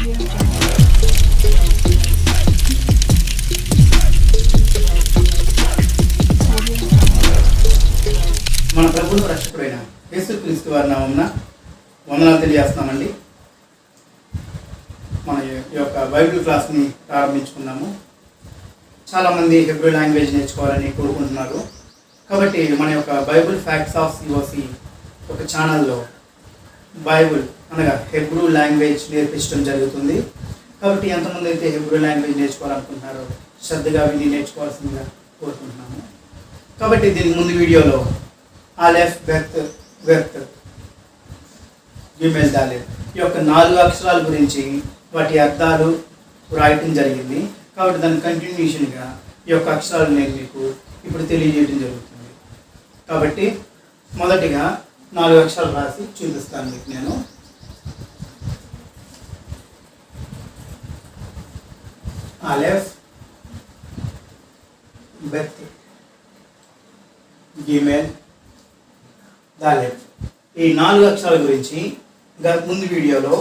మన ప్రభుత్వ రక్షకుడైన యేసు క్రీస్తు వారి నామమున వందనాలు తెలియజేస్తున్నామండి. మన యొక్క బైబిల్ క్లాస్ని ప్రారంభించుకున్నాము చాలామంది హెబ్రూ లాంగ్వేజ్ నేర్చుకోవాలని కోరుకుంటున్నారు. కాబట్టి మన యొక్క బైబిల్ ఫ్యాక్ట్స్ ఆఫ్ సిఓసి ఒక ఛానల్లో బైబుల్ అనగా హెబ్రూ లాంగ్వేజ్ నేర్పించడం జరుగుతుంది. కాబట్టి ఎంతమంది అయితే హెబ్రూ లాంగ్వేజ్ నేర్చుకోవాలనుకుంటున్నారో శ్రద్ధగా విని నేర్చుకోవాల్సిందిగా కోరుకుంటున్నాము. కాబట్టి దీనికి ముందు వీడియోలో ఆలెఫ్ బెత్ వెత్ గిమెల్ దాలెఫ్ ఈ యొక్క నాలుగు అక్షరాల గురించి వాటి అర్థాలు రాయటం జరిగింది. కాబట్టి దాని కంటిన్యూషన్గా ఈ యొక్క అక్షరాలు నేను మీకు ఇప్పుడు తెలియజేయడం జరుగుతుంది. కాబట్టి మొదటిగా నాలుగు అక్షరాలు రాసి చూపిస్తాను మీకు నేను. ఆలెఫ్ బెత్ గిమెల్ దాలెఫ్. ఈ నాలుగు అక్షరాల గురించి గత ముందు వీడియోలో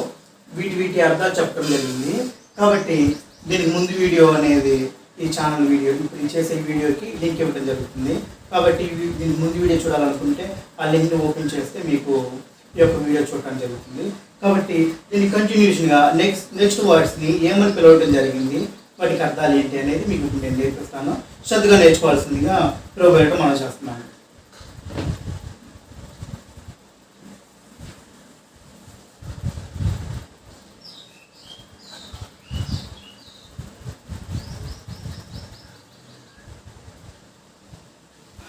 వీటి వీటి అర్థాలు చెప్పడం జరిగింది. కాబట్టి దీనికి ముందు వీడియో అనేది ఈ ఛానల్ వీడియో ఇప్పుడు ఈ చేసే వీడియోకి లింక్ ఇవ్వడం జరుగుతుంది. కాబట్టి దీని ముందు వీడియో చూడాలనుకుంటే ఆ లింక్ని ఓపెన్ చేస్తే మీకు ఈ యొక్క వీడియో చూడటం జరుగుతుంది. కాబట్టి దీని కంటిన్యూషన్గా నెక్స్ట్ నెక్స్ట్ వర్డ్స్ని ఏమని పిలవడం జరిగింది? వాటికి అర్థాలు ఏంటి అనేది మీకు నేను నేర్పిస్తాను. శ్రద్ధగా నేర్చుకోవాల్సిందిగా ప్రోగ్రామ్ మనం చేస్తున్నాను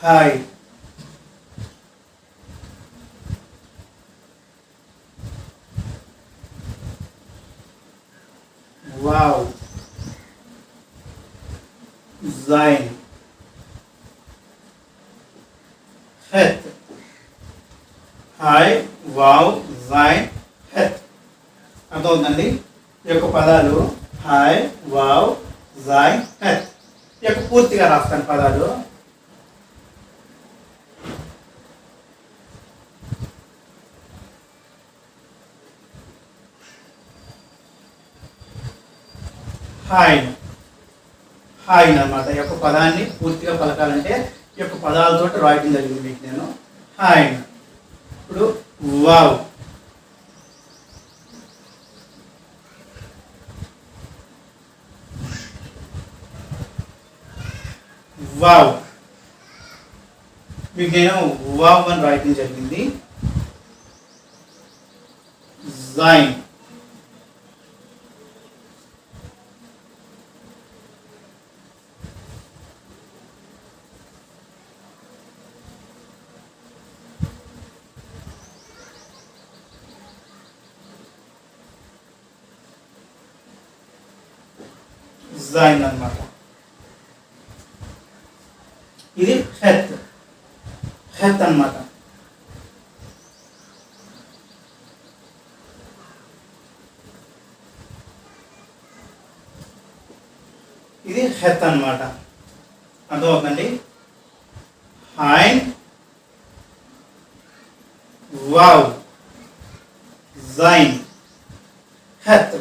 హాయ్. వావ్. sein het హాయ్ వావ్ జైన్ హెత్. అర్థమవుతుందండి? ఈ యొక్క పదాలు హాయ్ వావ్ జైన్ హెత్. ఈ యొక్క పూర్తిగా రాస్తాను పదాలు. హాయ్ హాయ్ అన్నమాట. ఈ యొక్క పదాన్ని పూర్తిగా పలకాలంటే ఈ యొక్క పదాలతో రాయటం జరిగింది మీకు నేను. హాయ్ ఇప్పుడు వావ్. వావ్. మీకు నేను వావ్ అని రాయటం జరిగింది. జైన్ జైన్ అన్నమాట ఇది హెత్. హెత్ అన్నమాట. ఇది హెత్ అన్నమాట. అర్థమవుతుందండి? హైన్ వావ్. జైన్ హెత్.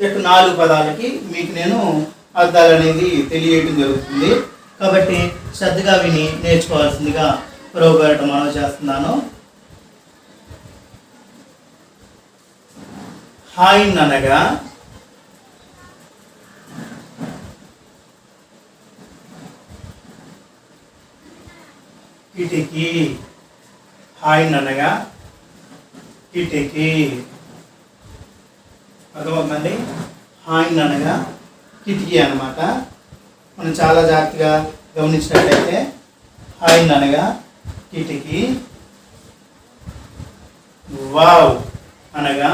యొక్క నాలుగు పదాలకి మీకు నేను అర్థాలు అనేది తెలియటం జరుగుతుంది. కాబట్టి శ్రద్ధగా విని నేర్చుకోవాల్సిందిగా ప్రోగ్రాట మనం చేస్తున్నాను. హాయిన్ అనగా కిటికీ హాయిన్ అనగా కిటికీ అర్థమవుతుందండి హాయిన్ అనగా కిటికీ అనమాట మనం చాలా జాగ్రత్తగా గమనించినట్లయితే హాయిన్ అనగా కిటికీ. వావ్ అనగా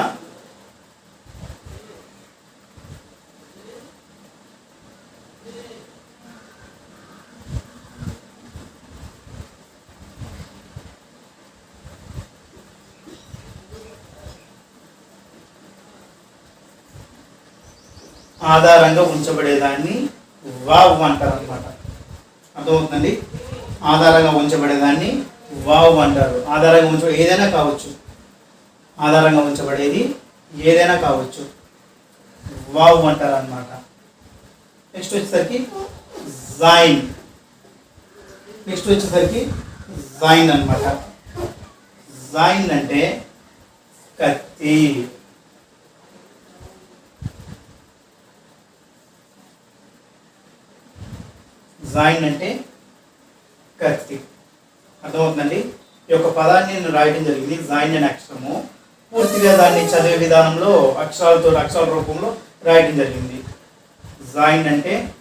ఆధారంగా ఉంచబడేదాన్ని వావ్ అంటారు అనమాట అర్థమవుతుందండి? ఆధారంగా ఉంచబడేదాన్ని వావ్ అంటారు. ఆధారంగా ఉంచబడే ఏదైనా కావచ్చు. ఆధారంగా ఉంచబడేది ఏదైనా కావచ్చు. వావ్ అంటారు అనమాట నెక్స్ట్ వచ్చేసరికి జాయిన్. నెక్స్ట్ వచ్చేసరికి జాయిన్ అన్నమాట. జాయిన్ అంటే కత్తి. జాయిన్ అంటే కత్తి. అర్థమవుతుందండి? ఈ యొక్క పదాన్ని నేను రాయడం జరిగింది జాయిన్ అనే అక్షరము. పూర్తిగా దాన్ని చదివే విధానంలో అక్షరాలతో అక్షరాల రూపంలో రాయడం జరిగింది. జాయిన్ అంటే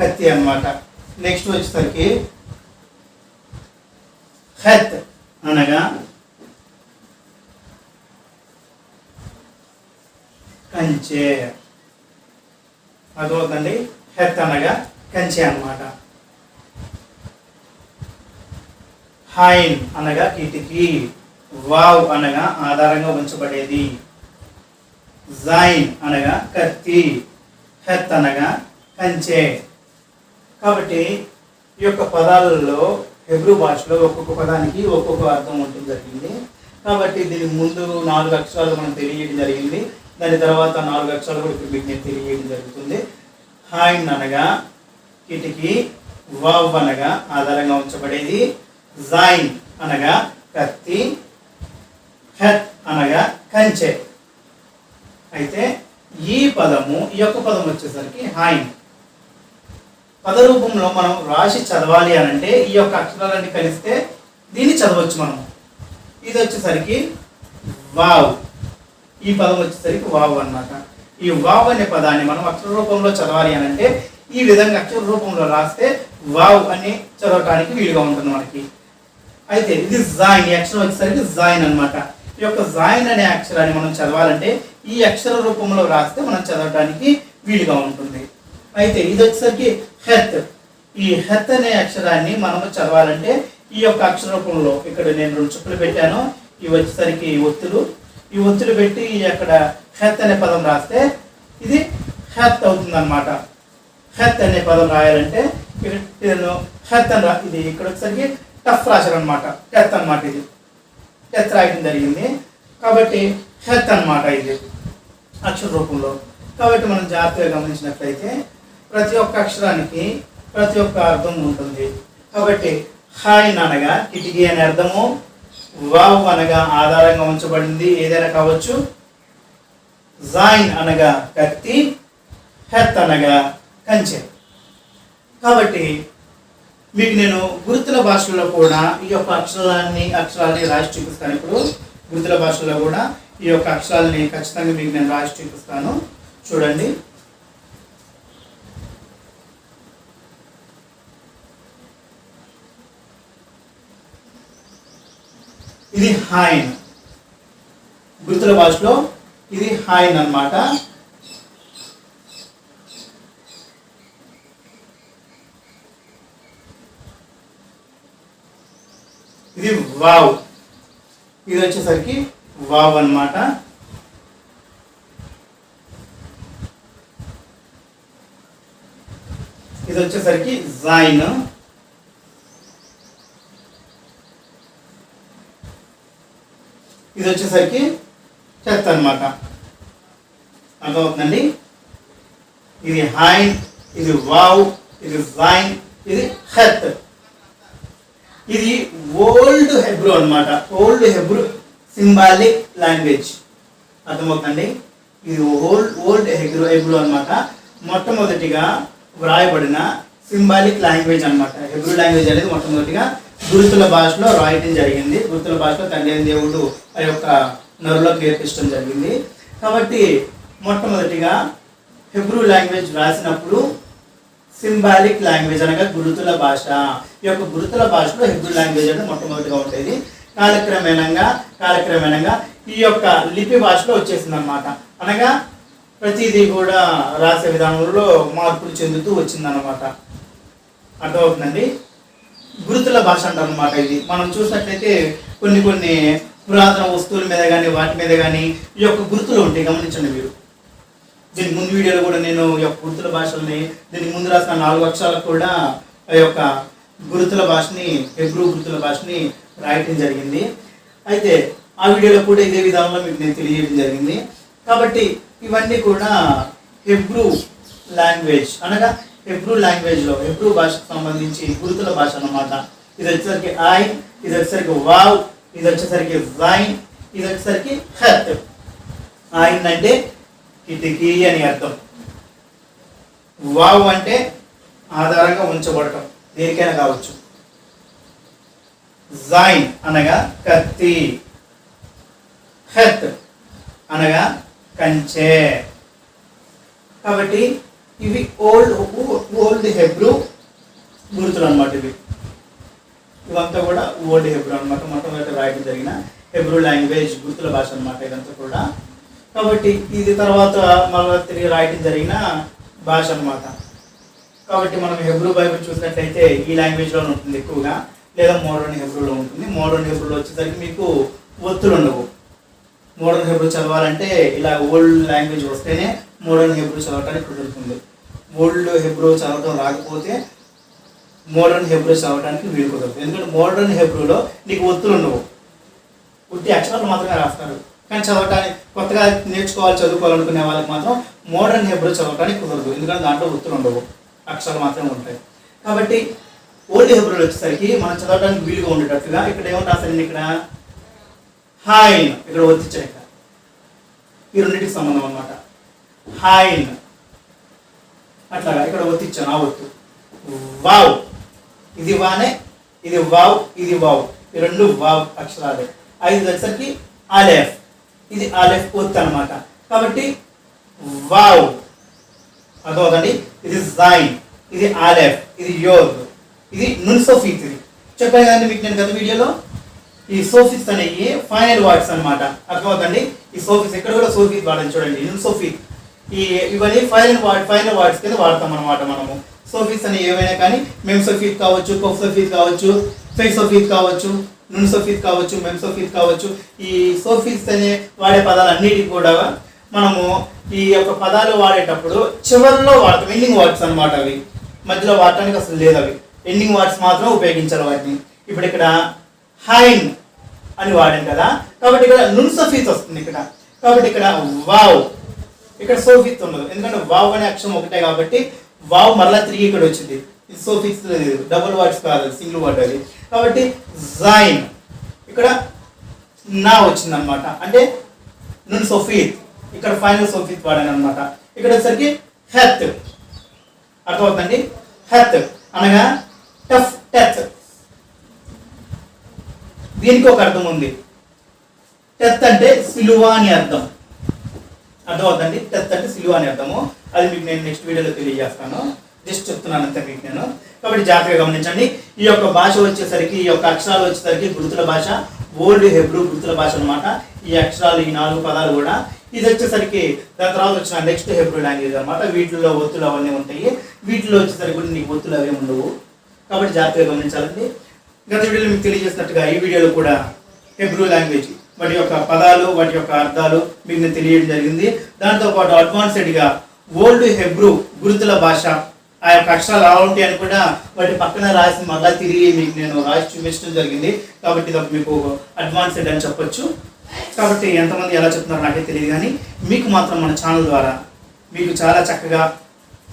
కత్తి అన్నమాట. నెక్స్ట్ వచ్చేసరికి హెత్ అనగా కంచే. అర్థమవుతుందండి? హెత్ అనగా కంచె అనమాట హైన్ అనగా కిటికీ వావ్ అనగా ఆధారంగా ఉంచబడేది. జైన్ అనగా కత్తి హెత్ అనగా కంచె. కాబట్టి ఈ యొక్క పదాలలో హెబ్రూ భాషలో ఒక్కొక్క పదానికి ఒక్కొక్క అర్థం ఉంటుంది జరిగింది. కాబట్టి దీనికి ముందు నాలుగు అక్షరాలు మనం తెలియజేయడం జరిగింది. దాని తర్వాత నాలుగు అక్షరాలు కూడా ఇప్పుడు మీకు నేను తెలియజేయడం జరుగుతుంది. హైన్ అనగా కిటికీ వావ్ అనగా ఆధారంగా ఉంచబడేది. జైన్ అనగా కత్తి. హెత్ అనగా కంచె. అయితే ఈ పదము ఈ యొక్క పదం వచ్చేసరికి హాయిన్. పద రూపంలో మనం రాసి చదవాలి అని అంటే ఈ యొక్క అక్షరాలన్నీ కలిస్తే దీన్ని చదవచ్చు మనం. ఇది వచ్చేసరికి వావ్. ఈ పదం వచ్చేసరికి వావ్ అన్నమాట. ఈ వావ్ అనే పదాన్ని మనం అక్షర రూపంలో చదవాలి అని అంటే ఈ విధంగా అక్షర రూపంలో రాస్తే వావ్ అని చదవటానికి వీలుగా ఉంటుంది మనకి. అయితే ఇది జాయిన్ ఈ అక్షరం వచ్చేసరికి జాయిన్ అన్నమాట. ఈ యొక్క జాయిన్ అనే అక్షరాన్ని మనం చదవాలంటే ఈ అక్షర రూపంలో రాస్తే మనం చదవటానికి వీలుగా ఉంటుంది. అయితే ఇది వచ్చేసరికి హెత్. ఈ హెత్ అనే అక్షరాన్ని మనము చదవాలంటే ఈ యొక్క అక్షర రూపంలో ఇక్కడ నేను రెండు చుక్కలు పెట్టాను. ఇవి వచ్చేసరికి ఒత్తులు. ఈ ఒత్తులు పెట్టి అక్కడ హెత్ అనే పదం రాస్తే ఇది హెత్ అవుతుంది అనమాట హెత్ అనే పదం రాయాలంటే ఇక్కడ హెత్ అని రా ఇది ఇక్కడ వచ్చేసరికి టఫ్ రాశారు అనమాట టెత్ అనమాట ఇది. టెత్ రాయడం జరిగింది. కాబట్టి హెత్ అన్నమాట ఇది అక్షర రూపంలో. కాబట్టి మనం జాగ్రత్తగా గమనించినట్లయితే ప్రతి ఒక్క అక్షరానికి ప్రతి ఒక్క అర్థం ఉంటుంది. కాబట్టి హాయ్ అనగా కిటికీ అనే అర్థము వావ్ అనగా ఆధారంగా ఉంచబడింది ఏదైనా కావచ్చు. జాయిన్ అనగా కత్తి హెత్ అనగా కంచె కాబట్టి మీకు నేను గురుతుల భాషలో కూడా ఈ యొక్క అక్షరాన్ని అక్షరాలని రాసి చూపిస్తాను. ఇప్పుడు గురుతుల భాషలో కూడా ఈ యొక్క అక్షరాలని ఖచ్చితంగా మీకు నేను రాసి చూపిస్తాను. చూడండి. ఇది హాయిన్ గురుతుల భాషలో ఇది హాయిన్ అన్నమాట ఇది వావ్. ఇది వచ్చేసరికి వావ్ అన్నమాట. ఇది వచ్చేసరికి జైన్ ఇది వచ్చేసరికి చెత్త అనమాట అర్థమవుతుందండి? ఇది హైన్ ఇది వావ్ ఇది జైన్ ఇది హెత్ ఇది ఓల్డ్ హెబ్రూ అన్నమాట. Old Hebrew symbolic language. అర్థమవుతుంది ఇది ఓల్డ్ ఓల్డ్ హెబ్రూ హెబ్రూ అన్నమాట. మొట్టమొదటిగా వ్రాయబడిన సింబాలిక్ లాంగ్వేజ్ అనమాట హెబ్రూ లాంగ్వేజ్ అనేది మొట్టమొదటిగా గురుతుల భాషలో రాయటం జరిగింది. గురుతుల భాషలో తండ్రి దేవుడు ఆ యొక్క నరులోకి నేర్పించడం జరిగింది. కాబట్టి మొట్టమొదటిగా హెబ్రూ లాంగ్వేజ్ రాసినప్పుడు సింబాలిక్ లాంగ్వేజ్ అనగా గురుతుల భాష. ఈ యొక్క గురుతుల భాషలో హిందూ లాంగ్వేజ్ అనేది మొట్టమొదటిగా ఉండేది. కాలక్రమేణంగా కాలక్రమేణంగా ఈ యొక్క లిపి భాషలో వచ్చేసింది అనమాట అనగా ప్రతిదీ కూడా రాసే విధానంలో మార్పులు చెందుతూ వచ్చిందనమాట అర్థమవుతుందండి? గురుతుల భాష అంటారు అనమాట ఇది. మనం చూసినట్లయితే కొన్ని కొన్ని పురాతన వస్తువుల మీద కానీ వాటి మీద కానీ ఈ యొక్క గుర్తులు ఉంటాయి. గమనించండి మీరు. దీని ముందు వీడియోలో కూడా నేను ఈ యొక్క గుర్తుల భాషల్ని దీనికి ముందు రాసిన నాలుగు అక్షరాలకు కూడా ఆ యొక్క గురుతుల భాషని హెబ్రూ గురుతుల భాషని రాయటం జరిగింది. అయితే ఆ వీడియోలో కూడా ఇదే విధానంలో మీకు నేను తెలియజేయడం జరిగింది. కాబట్టి ఇవన్నీ కూడా హెబ్రూ లాంగ్వేజ్ అనగా హెబ్రూ లాంగ్వేజ్లో హెబ్రూ భాషకు సంబంధించి గురుతుల భాష అన్నమాట. ఇది వచ్చేసరికి ఐ ఇది వచ్చేసరికి వావ్ ఇది వచ్చేసరికి వైన్ ఇది వచ్చేసరికి హెత్ ఆయన అంటే కిటికీ అని అర్థం. వావ్ అంటే ఆధారంగా ఉంచబడటం. దేనికైనా కావచ్చు. జైన్ అనగా కత్తి. హెత్ అనగా కంచె. కాబట్టి ఇవి ఓల్డ్ ఓల్డ్ హెబ్రూ గుర్తులు అనమాట ఇవి. ఇవంతా కూడా ఓల్డ్ హెబ్రూ అనమాట మొట్టమొదటి రాయడం జరిగిన హెబ్రూ లాంగ్వేజ్ గుర్తుల భాష అనమాట ఇదంతా కూడా. కాబట్టి ఇది తర్వాత మళ్ళీ తిరిగి రాయటం జరిగిన భాష అనమాట కాబట్టి మనం హెబ్రూ బైబిల్ చూసినట్లయితే ఈ లాంగ్వేజ్లో ఉంటుంది ఎక్కువగా లేదా మోడర్న్ హెబ్రూలో ఉంటుంది. మోడర్న్ హెబ్రూలో వచ్చేసరికి మీకు ఒత్తులు ఉండవు. మోడర్న్ హెబ్రూ చదవాలంటే ఇలా ఓల్డ్ లాంగ్వేజ్ వస్తేనే మోడర్న్ హెబ్రూ చదవటానికి కుదురుతుంది ఓల్డ్ హెబ్రూ చదవటం రాకపోతే మోడర్న్ హెబ్రూ చదవడానికి వీలు కుదరదు. ఎందుకంటే మోడర్న్ హెబ్రూలో నీకు ఒత్తులు ఉండవు. ఉట్టి అక్షరాలు మాత్రమే రాస్తారు. కానీ చదవటానికి కొత్తగా నేర్చుకోవాలి చదువుకోవాలనుకునే వాళ్ళకి మాత్రం మోడర్న్ హెబ్రూ చదవటానికి కుదరదు. ఎందుకంటే దాంట్లో వృత్తులు ఉండవు. అక్షరాలు మాత్రమే ఉంటాయి. కాబట్టి ఓల్డ్ హెబ్రూలు వచ్చేసరికి మనం చదవడానికి వీలుగా ఉండేటట్టుగా ఇక్కడ ఏమంటా అసలు ఇక్కడ? హాయిన్ ఇక్కడ ఒత్తిచ్చారు ఈ రెండింటికి సంబంధం అన్నమాట. హాయిన్ అట్లాగా ఇక్కడ ఒత్తిచ్చాను ఆ ఒత్తు. వావ్ ఇది వానే ఇది వావ్ ఇది వావ్. ఈ రెండు వావ్ అక్షరాలే. ఐదు వచ్చేసరికి ఆలేఫ్ ఇది ఆలెఫ్ ఉత్ అన్నమాట. కాబట్టి వావ్. అర్థమవుతుంది ఇది జైన్ ఇది ఆలెఫ్ ఇది యోగ్ ఇది నున్ ఇది. చెప్పాను కదండి మీకు నేను గత వీడియోలో? ఈ సోఫిస్ అనేవి ఫైనల్ వర్డ్స్ అన్నమాట. అర్థమవుతుంది ఈ సోఫిస్ ఇక్కడ కూడా సోఫీస్ వాడని చూడండి నున్ ఈ ఇవన్నీ ఫైనల్ వార్డ్ ఫైనల్ వర్డ్స్ కింద వాడతాం అనమాట మనము. సోఫీస్ అని ఏవైనా కానీ మేము సోఫిత్ కావచ్చు కొఫ్ సోఫీస్ కావచ్చు ఫై సోఫిత్ కావచ్చు నున్ సోఫీస్ కావచ్చు మెమ్ సోఫిత్ కావచ్చు ఈ సోఫీస్ అనే వాడే పదాలన్నిటికి కూడా మనము ఈ యొక్క పదాలు వాడేటప్పుడు చివరిలో వాడతాం ఎండింగ్ వర్డ్స్ అన్నమాట అవి. మధ్యలో వాడటానికి అసలు లేదు అవి. ఎండింగ్ వర్డ్స్ మాత్రం ఉపయోగించాలి వాటిని. ఇప్పుడు ఇక్కడ హైన్ అని వాడాం కదా కాబట్టి ఇక్కడ నున్ సోఫీస్ వస్తుంది ఇక్కడ. కాబట్టి ఇక్కడ వావ్. ఇక్కడ సోఫీస్ ఉండదు ఎందుకంటే వావ్ అనే అక్షరం ఒకటే కాబట్టి వావ్ మరలా తిరిగి ఇక్కడ వచ్చింది. సో ఫిక్స్ డబుల్ వర్డ్స్ కాదు సింగిల్ వర్డ్ అది. కాబట్టి జైన్ ఇక్కడ నా వచ్చింది అనమాట అంటే నున్ సోఫీత్ ఇక్కడ ఫైనల్ సోఫిత్ వాడాను అనమాట ఇక్కడ వచ్చేసరికి హెత్. అర్థమవుతుందండి? హెత్. అనగా టఫ్ టెత్. దీనికి ఒక అర్థం ఉంది. టెత్ అంటే సిలువ అని అర్థం. అర్థమవుతుంది టెత్ అంటే సిలువ అని అర్థము. అది మీకు నేను నెక్స్ట్ వీడియోలో తెలియజేస్తాను. జస్ట్ చెప్తున్నాను అంతే మీకు నేను. కాబట్టి జాగ్రత్తగా గమనించండి. ఈ యొక్క భాష వచ్చేసరికి ఈ యొక్క అక్షరాలు వచ్చేసరికి గురుతుల భాష ఓల్డ్ హెబ్రూ గురుతుల భాష అన్నమాట. ఈ అక్షరాలు ఈ నాలుగు పదాలు కూడా. ఇది వచ్చేసరికి దాని తర్వాత వచ్చిన నెక్స్ట్ హెబ్రూ లాంగ్వేజ్ అనమాట వీటిలో ఒత్తులు అవన్నీ ఉంటాయి. వీటిలో వచ్చేసరికి కూడా నీకు ఒత్తులు అవి ఉండవు. కాబట్టి జాగ్రత్తగా గమనించాలండి. గత వీడియోలో మీకు తెలియజేసినట్టుగా ఈ వీడియోలో కూడా హెబ్రూ లాంగ్వేజ్ వాటి యొక్క పదాలు వాటి యొక్క అర్థాలు మీకు నేను తెలియడం జరిగింది. దాంతో పాటు అడ్వాన్స్డ్గా ఓల్డ్ హెబ్రూ గురుతుల భాష ఆ యొక్క అక్షరాలు ఎలా ఉంటాయి అని కూడా వాటి పక్కన రాసి మళ్ళా తిరిగి మీకు నేను రాసి చూపించడం జరిగింది. కాబట్టి ఇది ఒక మీకు అడ్వాన్స్డ్ అని చెప్పొచ్చు. కాబట్టి ఎంతమంది ఎలా చెప్తున్నారో నాకే తెలియదు కానీ మీకు మాత్రం మన ఛానల్ ద్వారా మీకు చాలా చక్కగా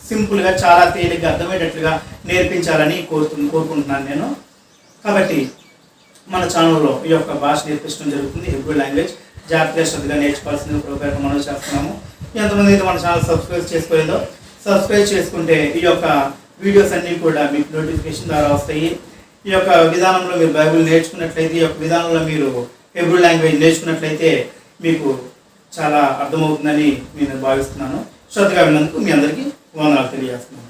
సింపుల్గా చాలా తేలిగ్గా అర్థమయ్యేటట్లుగా నేర్పించాలని కోరుతు కోరుకుంటున్నాను నేను. కాబట్టి మన ఛానల్లో ఈ యొక్క భాష నేర్పించడం జరుగుతుంది హెబ్రూ లాంగ్వేజ్ జాగ్రత్తగా శ్రద్ధగా నేర్చుకోవాల్సింది ప్రోగ్రామ్ మనం చేస్తున్నాము. ఎంతమంది అయితే మన ఛానల్ సబ్స్క్రైబ్ చేసుకోలేదో సబ్స్క్రైబ్ చేసుకుంటే ఈ యొక్క వీడియోస్ అన్నీ కూడా మీకు నోటిఫికేషన్ ద్వారా వస్తాయి. ఈ యొక్క విధానంలో మీరు బైబిల్ నేర్చుకున్నట్లయితే ఈ యొక్క విధానంలో మీరు హెబ్రూ లాంగ్వేజ్ నేర్చుకున్నట్లయితే మీకు చాలా అర్థమవుతుందని నేను భావిస్తున్నాను. శ్రద్ధగా విన్నందుకు మీ అందరికీ వందనాలు తెలియజేస్తున్నాను.